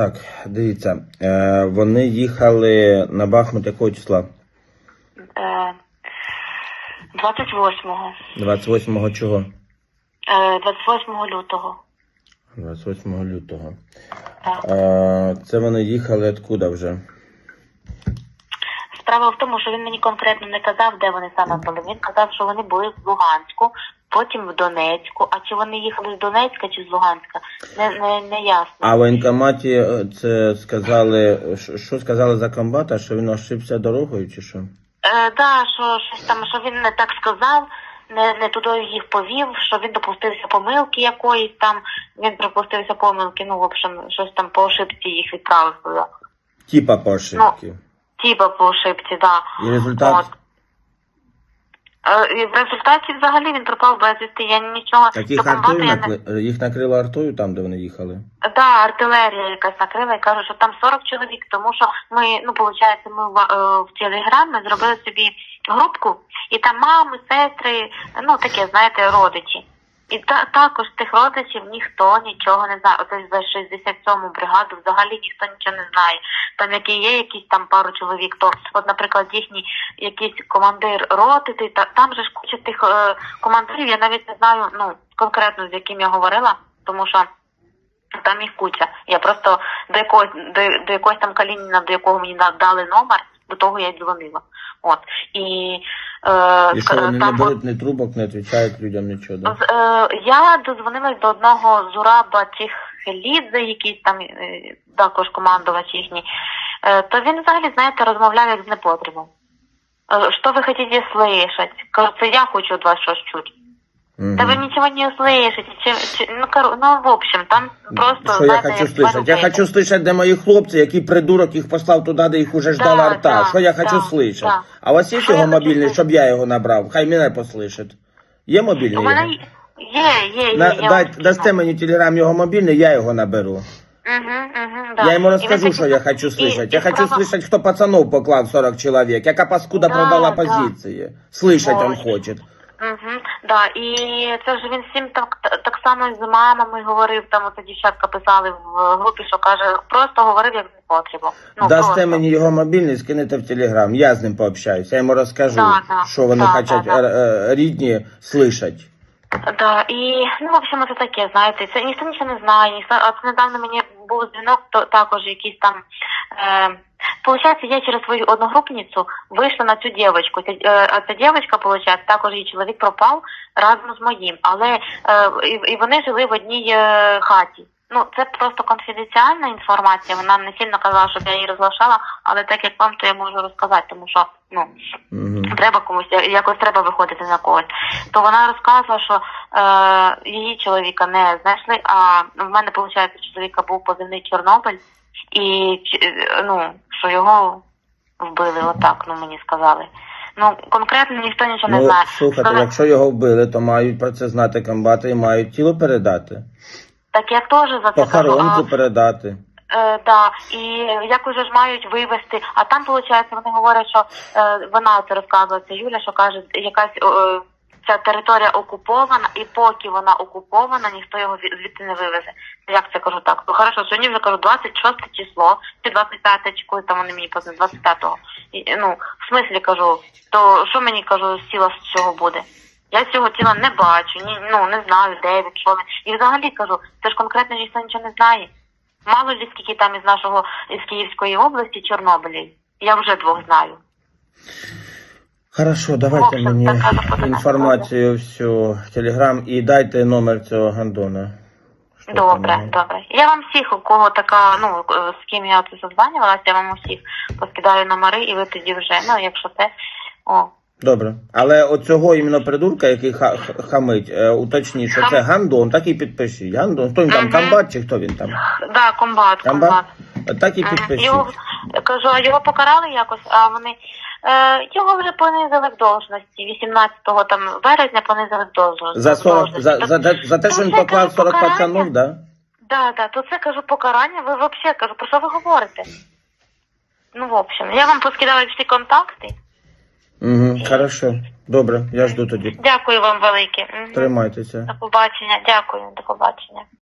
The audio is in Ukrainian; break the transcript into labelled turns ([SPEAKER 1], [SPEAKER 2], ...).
[SPEAKER 1] Так, дивіться, е, вони їхали на Бахмут якого числа?
[SPEAKER 2] Е, 28-го.
[SPEAKER 1] 28 чого?
[SPEAKER 2] Е, 28 лютого.
[SPEAKER 1] 28 лютого.
[SPEAKER 2] Так.
[SPEAKER 1] Е, це вони їхали откуда вже?
[SPEAKER 2] Справа в тому, що він мені конкретно не казав, де вони саме були. Він казав, що вони були в Луганську, потім в Донецьку. А чи вони їхали з Донецька чи з Луганська, не, не, не ясно.
[SPEAKER 1] А в воєнкоматі е, це сказали, що- сказали за комбата, що він ошибся дорогою чи що?
[SPEAKER 2] Е, да, що щось там, що він не так сказав, не, не туди їх повів, що він допустився помилки якоїсь там, він припустився помилки, ну, в общем, щось там по ошибці їх відправив туди.
[SPEAKER 1] Типа по ошибці.
[SPEAKER 2] Тіба по ошибці, да.
[SPEAKER 1] І результат?
[SPEAKER 2] От. Е, в результаті взагалі він пропав безвісти. Я нічого
[SPEAKER 1] Так їх
[SPEAKER 2] до комбата
[SPEAKER 1] артою
[SPEAKER 2] я не...
[SPEAKER 1] накли... їх накрило артою там, де вони їхали.
[SPEAKER 2] Да, артилерія якась накрила і кажуть, що там 40 чоловік, тому що ми, ну, виходить, ми в, е, в Телеграм ми зробили собі групку, і там мами, сестри, ну таке, знаєте, родичі. І та, також тих родичів ніхто нічого не знає. Оце за 67-му бригаду взагалі ніхто нічого не знає. Там які є якісь там пару чоловік, то от, наприклад, їхній якийсь командир роти, ти- та там же ж куча тих е, командирів, я навіть не знаю, ну конкретно з яким я говорила, тому що там їх куча. Я просто до якогось до, до якогось там Калініна, до якого мені дали номер, до того я й дзвонила. От і,
[SPEAKER 1] І що вони не беруть ні трубок, не відповідають людям нічого, да?
[SPEAKER 2] е, я дозвонилась до одного зураба тих лідзе, якийсь там е, також командувач їхній. Е, то він взагалі, знаєте, розмовляв як з непотребом. Е, Що ви хочете слышать? Це я хочу від вас щось чути.
[SPEAKER 1] Мгм.
[SPEAKER 2] Да вы ничего не услышите. Чи, чи, ну, коро- ну, в общем, там просто...
[SPEAKER 1] Що я
[SPEAKER 2] знаєте,
[SPEAKER 1] хочу
[SPEAKER 2] як
[SPEAKER 1] слышать? Я
[SPEAKER 2] пан
[SPEAKER 1] хочу слышать, де мої хлопці, який придурок їх послав туди, де їх уже ждала
[SPEAKER 2] Да,
[SPEAKER 1] арта.
[SPEAKER 2] да,
[SPEAKER 1] Що я хочу
[SPEAKER 2] да,
[SPEAKER 1] слышать?
[SPEAKER 2] да.
[SPEAKER 1] А у вас є
[SPEAKER 2] Що
[SPEAKER 1] його
[SPEAKER 2] я хочу
[SPEAKER 1] мобільний,
[SPEAKER 2] слышать?
[SPEAKER 1] щоб я його набрав? Хай мене послышить. Є мобільний?
[SPEAKER 2] У мене
[SPEAKER 1] його?
[SPEAKER 2] є, є, є.
[SPEAKER 1] На,
[SPEAKER 2] я
[SPEAKER 1] дай,
[SPEAKER 2] вам
[SPEAKER 1] дасте
[SPEAKER 2] скину.
[SPEAKER 1] мені телеграм його мобільний, я його наберу.
[SPEAKER 2] Угу, угу, да.
[SPEAKER 1] Я йому
[SPEAKER 2] І
[SPEAKER 1] розкажу,
[SPEAKER 2] ви
[SPEAKER 1] що
[SPEAKER 2] такі-
[SPEAKER 1] я хочу
[SPEAKER 2] і-
[SPEAKER 1] слышать.
[SPEAKER 2] і
[SPEAKER 1] Я хочу
[SPEAKER 2] справа-
[SPEAKER 1] слышать, хто пацанов поклав 40 чоловік, яка паскуда
[SPEAKER 2] Да,
[SPEAKER 1] продала
[SPEAKER 2] да.
[SPEAKER 1] позиції. Слышать он
[SPEAKER 2] Ой.
[SPEAKER 1] хоче.
[SPEAKER 2] Угу, да, і це ж він всім так, так само з мамами говорив, там оце дівчатка писали в групі, що каже, просто говорив як не потрібно. Ну,
[SPEAKER 1] Дасте
[SPEAKER 2] просто.
[SPEAKER 1] мені його мобільний, скинете в телеграм. Я з ним пообщаюсь. Я йому розкажу,
[SPEAKER 2] Да, да,
[SPEAKER 1] що вони
[SPEAKER 2] да,
[SPEAKER 1] хочуть
[SPEAKER 2] да, да.
[SPEAKER 1] е, е, рідні слышать.
[SPEAKER 2] Да, і ну, в общем, це таке, знаєте, це ніхто нічого не знає, ніхто, це недавно мені був дзвінок, то також якийсь там. Е, Получається, я через свою одногрупницю вийшла на цю дівчинку. Е, а ця дівчинка, получається, також її чоловік пропав разом з моїм, але е, і, вони жили в одній е, хаті. Ну, це просто конфіденціальна інформація. Вона не сильно казала, щоб я її розглашала, але так як вам, то я можу розказати, тому що ну
[SPEAKER 1] Угу.
[SPEAKER 2] треба комусь якось треба виходити на когось. То вона розказувала, що е, її чоловіка не знайшли. А в мене виходить, чоловіка був позивний Чорнобиль, і е, ну що його вбили, отак. Ну мені сказали. Ну конкретно ніхто нічого не
[SPEAKER 1] Ну,
[SPEAKER 2] знає.
[SPEAKER 1] слухайте,
[SPEAKER 2] Сказали,
[SPEAKER 1] якщо його вбили, то мають про це знати комбати і мають тіло передати.
[SPEAKER 2] так я теж за це.
[SPEAKER 1] Похоронку
[SPEAKER 2] А,
[SPEAKER 1] передати.
[SPEAKER 2] Е, да, і як уже ж мають вивезти, а там виходить, вони говорять, що е, вона це розказувала, це Юля, що каже, якась е, ця територія окупована, і поки вона окупована, ніхто його звід- звідти не вивезе. Як це кажу так? Ну хорошо, сьогодні вже кажу 26 число, чи 25 чи коли там вони мені позвонили, 25-го. І, ну, в смислі кажу, то що мені кажу, з тіла з цього буде? Я цього тіла не бачу, ні, ну не знаю, де що він. І взагалі кажу, це ж конкретно ніхто нічого не знає. Мало ли скільки там із нашого із Київської області Чорнобилів. Я вже двох знаю.
[SPEAKER 1] Хорошо, давайте
[SPEAKER 2] общем,
[SPEAKER 1] мені інформацію всю в телеграм і дайте номер цього гандона. Що
[SPEAKER 2] Добре,
[SPEAKER 1] там,
[SPEAKER 2] добре. Я вам всіх, у кого така, ну е, з ким я тут зазванювалася, я вам усіх поскидаю номери, і ви тоді вже, ну якщо те, о.
[SPEAKER 1] Добре. Але оцього іменно придурка, який ха- хамить, е, уточніть, що
[SPEAKER 2] Хам-
[SPEAKER 1] це гандон, так і підпишіть. Гандон, хто він там,
[SPEAKER 2] Мгм.
[SPEAKER 1] комбат чи хто він там?
[SPEAKER 2] Да, комбат,
[SPEAKER 1] Комбат?
[SPEAKER 2] комбат.
[SPEAKER 1] Так і підпишіть.
[SPEAKER 2] Його, кажу, а його покарали якось, а вони його вже понизили в должності. 18 там березня понизили в должності.
[SPEAKER 1] За 40,
[SPEAKER 2] должності.
[SPEAKER 1] за,
[SPEAKER 2] Так-
[SPEAKER 1] за, те- за те, що він поклав
[SPEAKER 2] кажу,
[SPEAKER 1] 40
[SPEAKER 2] покарання.
[SPEAKER 1] пацанів, да?
[SPEAKER 2] Да, да, то це кажу покарання. Ви взагалі кажу, про що ви говорите? Ну, в общем, я вам поскидала всі контакти.
[SPEAKER 1] Угу, хорошо. Добре, я жду тоді.
[SPEAKER 2] Дякую вам велике. Мгм.
[SPEAKER 1] Тримайтеся.
[SPEAKER 2] До побачення. Дякую, до побачення.